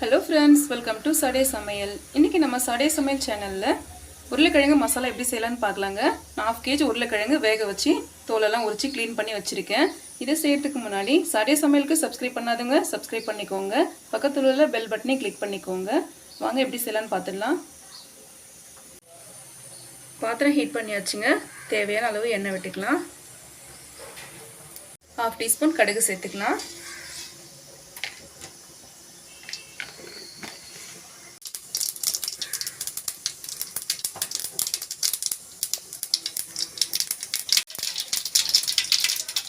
Hello friends welcome to சடே சமையல் இன்றைக்கி நம்ம சடே சமையல் சேனலில் உருளைக்கிழங்கு மசாலா எப்படி செய்யலான்னு பார்க்கலாங்க. நான் ஆஃப் கேஜி உருளைக்கிழங்கு வேக வச்சு தோலெல்லாம் உரிச்சு க்ளீன் பண்ணி வச்சுருக்கேன். இதை செய்கிறதுக்கு முன்னாடி சடே சமையலுக்கு சப்ஸ்கிரைப் பண்ணாதவங்க சப்ஸ்கிரைப் பண்ணிக்கோங்க. பக்கத்தில் உள்ள பெல் பட்டனே கிளிக் பண்ணிக்கோங்க. வாங்க எப்படி செய்யலான்னு பார்த்துடலாம். பாத்திரம் ஹீட் பண்ணியாச்சுங்க. தேவையான அளவு எண்ணெய் விட்டுக்கலாம். ஹாஃப் டீஸ்பூன் கடுகு சேர்த்துக்கலாம்.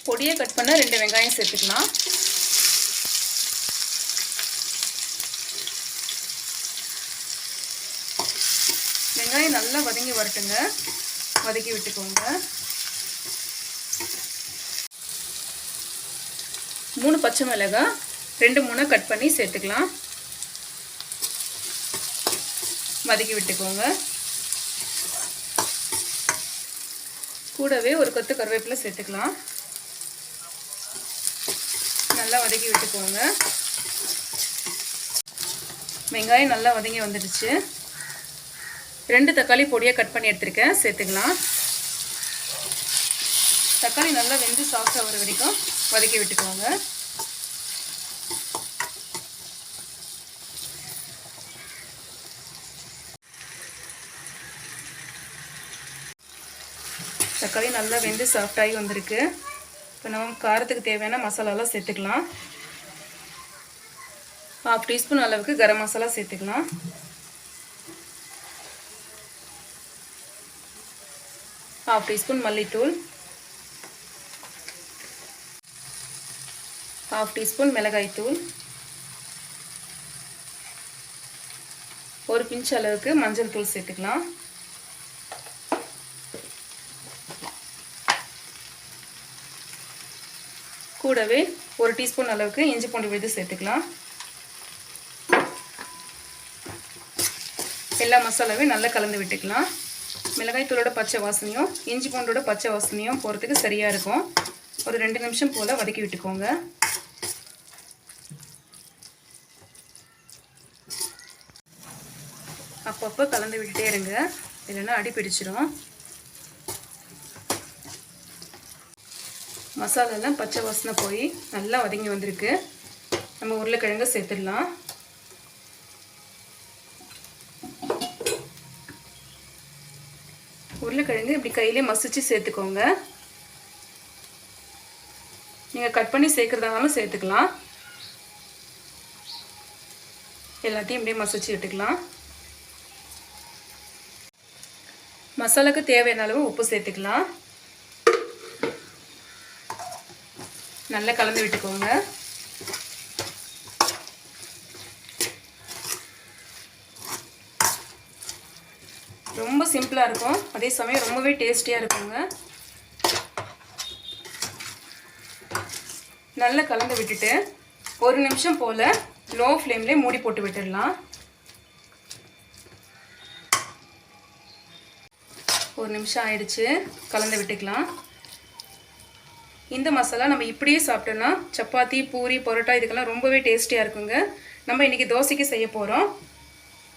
பொடியை கட் பண்ண ரெண்டு வெங்காயம் சேர்த்துக்கலாம். வெங்காயம் நல்லா வதங்கி வரட்டுங்க. வதக்கி விட்டுக்கோங்க. மூணு பச்சை மிளகாய் ரெண்டு மூணு கட் பண்ணி சேர்த்துக்கலாம். வதக்கி விட்டுக்கோங்க. கூடவே ஒரு கொத்து கருவேப்பிலை சேர்த்துக்கலாம். நல்லா வதக்கி விட்டுக்கோங்க. வெங்காயம் நல்லா வதங்கி வந்துடுச்சு. ரெண்டு தக்காளி பொடியாக கட் பண்ணி எடுத்துருக்கேன். சேர்த்துக்கலாம். தக்காளி நல்லா வெந்து சாஃப்ட் ஆகிற வரைக்கும் வதக்கி விட்டுக்கோங்க. தக்காளி நல்லா வெந்து சாஃப்டாகி வந்திருக்கு. இப்போ நம்ம காரத்துக்கு தேவையான மசாலாலாம் சேர்த்துக்கலாம். ஹாஃப் டீஸ்பூன் அளவுக்கு கரம் மசாலா சேர்த்துக்கலாம். ஹாஃப் டீஸ்பூன் மல்லித்தூள். ஹாஃப் டீஸ்பூன் மிளகாய்த்தூள். ஒரு பிஞ்ச் அளவுக்கு மஞ்சள் தூள் சேர்த்துக்கலாம். கூடவே ஒரு டீஸ்பூன் அளவுக்கு இஞ்சி பூண்டு விழுது சேர்த்துக்கலாம். எல்லா மசாலாவையும் நல்லா கலந்து விட்டுக்கலாம். மிளகாய் தூளோட பச்சை வாசனையும் இஞ்சி பூண்டோட பச்சை வாசனையும் போகிறதுக்கு சரியாக இருக்கும். ஒரு ரெண்டு நிமிஷம் போல் வதக்கி விட்டுக்கோங்க. அப்பப்போ கலந்து விட்டுட்டே இருங்க. இல்லைன்னா அடி பிடிச்சிரும். மசாலாலாம் பச்சை வாசனை போய் நல்லா வதங்கி வந்திருக்கு. நம்ம உருளைக்கிழங்கு சேர்த்துடலாம். உருளைக்கிழங்கு இப்படி கையிலே மசிச்சு சேர்த்துக்கோங்க. நீங்கள் கட் பண்ணி சேர்க்குறதாலும் சேர்த்துக்கலாம். எல்லாத்தையும் இப்படியே மசிச்சு விட்டுக்கலாம் மசாலாக்கு தேவையான அளவு உப்பு சேர்த்துக்கலாம். நல்லா கலந்து விட்டுக்கோங்க. ரொம்ப சிம்பிளாக இருக்கும். அதே சமயம் ரொம்பவே டேஸ்டியாக இருக்குங்க. நல்லா கலந்து விட்டுட்டு ஒரு நிமிஷம் போல் லோ ஃப்ளேம்லேயே மூடி போட்டு விட்டுடலாம். ஒரு நிமிஷம் ஆயிடுச்சு. கலந்து விட்டுக்கலாம். இந்த மசாலா நம்ம இப்படியே சாப்பிட்டோன்னா சப்பாத்தி பூரி பரோட்டா இதுக்கெல்லாம் ரொம்பவே டேஸ்டியாக இருக்குங்க. நம்ம இன்றைக்கி தோசைக்கு செய்ய போகிறோம்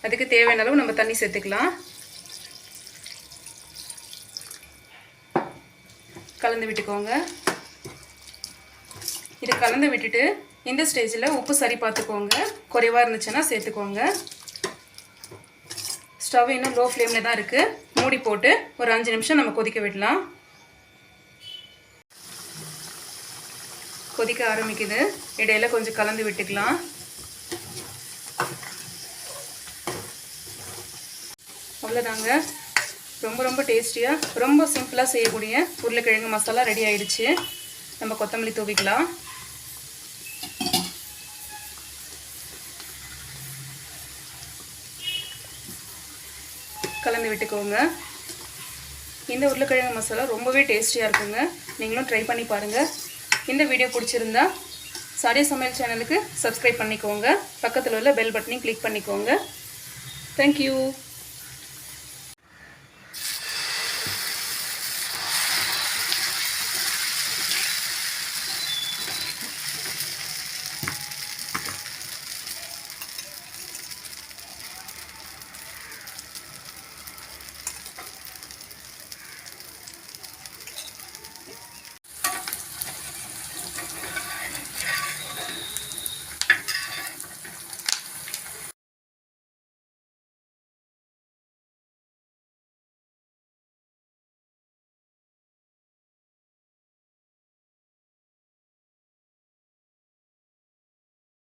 அதுக்கு தேவையான அளவு நம்ம தண்ணி சேர்த்துக்கலாம். கலந்து விட்டுக்கோங்க. இது கலந்து விட்டுட்டு இந்த ஸ்டேஜில் உப்பு சரி பார்த்துக்கோங்க. குறைவாக இருந்துச்சுன்னா சேர்த்துக்கோங்க. ஸ்டவ் இன்னும் லோ ஃப்ளேமில் தான் இருக்குது மூடி போட்டு ஒரு அஞ்சு நிமிஷம் நம்ம கொதிக்க விடலாம். கொதிக்க ஆரம்பிக்குது. இடையில கொஞ்சம் கலந்து விட்டுக்கலாம். அவ்வளோதாங்க ரொம்ப ரொம்ப டேஸ்டியாக ரொம்ப சிம்பிளாக செய்யக்கூடிய உருளைக்கிழங்கு மசாலா ரெடி ஆயிடுச்சு. நம்ம கொத்தமல்லி தூவிக்கலாம். கலந்து விட்டுக்கோங்க. இந்த உருளைக்கிழங்கு மசாலா ரொம்பவே டேஸ்டியாக இருக்குங்க. நீங்களும் ட்ரை பண்ணி பாருங்கள் இந்த வீடியோ பிடிச்சிருந்தா சாடிய சமையல் சேனலுக்கு சப்ஸ்கிரைப் பண்ணிக்கோங்க. பக்கத்தில் உள்ள பெல் பட்டனையும் கிளிக் பண்ணிக்கோங்க. தேங்க்யூ